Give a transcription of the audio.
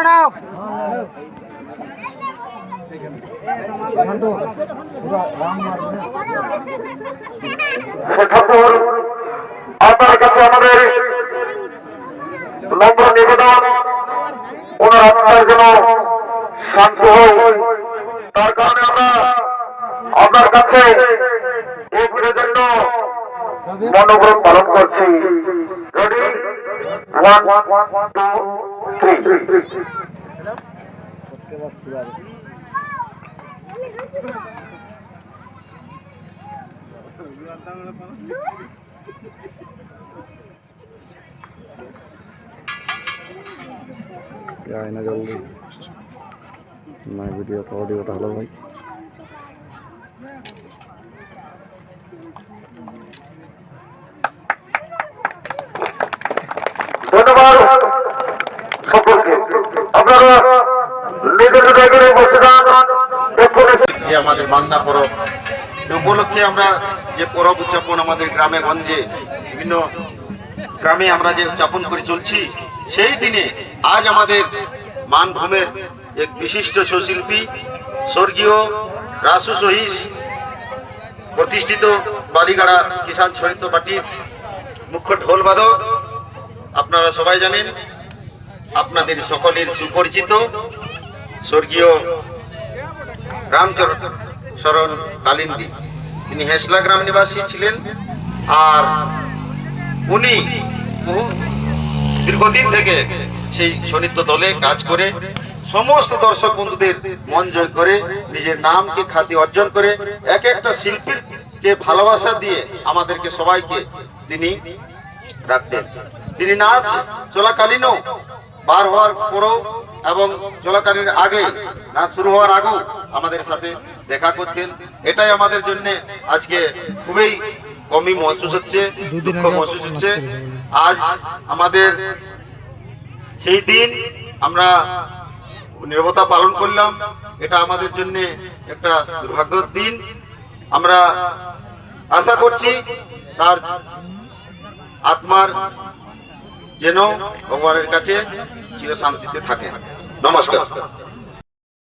দাঁড়াও আপনার কাছে আমাদের নম্র নিবেদন। ওনার আত্মার যেন শান্ত হয় তার কারণে আমরা আপনার কাছে মনোগ্রহ পালন করছি। যায় না জলদি না ভিডিওটা অডিওটা হলো ভাই উপলক্ষে আমরা যে পরব উদযাপন আমাদের গ্রামে গঞ্জে, বিভিন্ন গ্রামে আমরা যে উদযাপন করে চলছি, সেই দিনে আজ আমাদের মানভূমের এক বিশিষ্ট সুশিল্পী স্বর্গীয় রাসু সহিস প্রতিষ্ঠিত বালিগাড়া কিষাণ সাহিত্য পার্টির মুখ্য ঢোলবাদক আপনারা সবাই জানেন, আপনাদের সকলের সুপরিচিত স্বর্গীয় রামচরণ শরণ কালিন্দী। তিনি হেসলা গ্রাম নিবাসী ছিলেন আর উনি বহু দীর্ঘদিন থেকে সেই সনিত্য দলে কাজ করে সমস্ত দর্শক বন্ধুদের মন জয় করে, নিজের নামকে খ্যাতি অর্জন করে, এক একটা শিল্পীর কে ভালোবাসা দিয়ে আমাদেরকে সবাইকে তিনি রাখতেন। তিনি নাচ চলাকালীনও বার হওয়ার পরও এবং চলাকালীন আগে নাচ শুরু হওয়ার আগেও আমাদের সাথে দেখা করতেন। এটাই আমাদের জন্য আজকে খুবই কমই মহসুস হচ্ছে দুঃখ মহসুস হচ্ছে। আজ আমাদের সেই দিন আমরা নিরবতা পালন করলাম। এটা আমাদের জন্য একটা দুর্ভাগ্যের দিন। আমরা আশা করছি তার আত্মার যেন ভগবানের কাছে চিরশান্তিতে থাকে নমস্কার।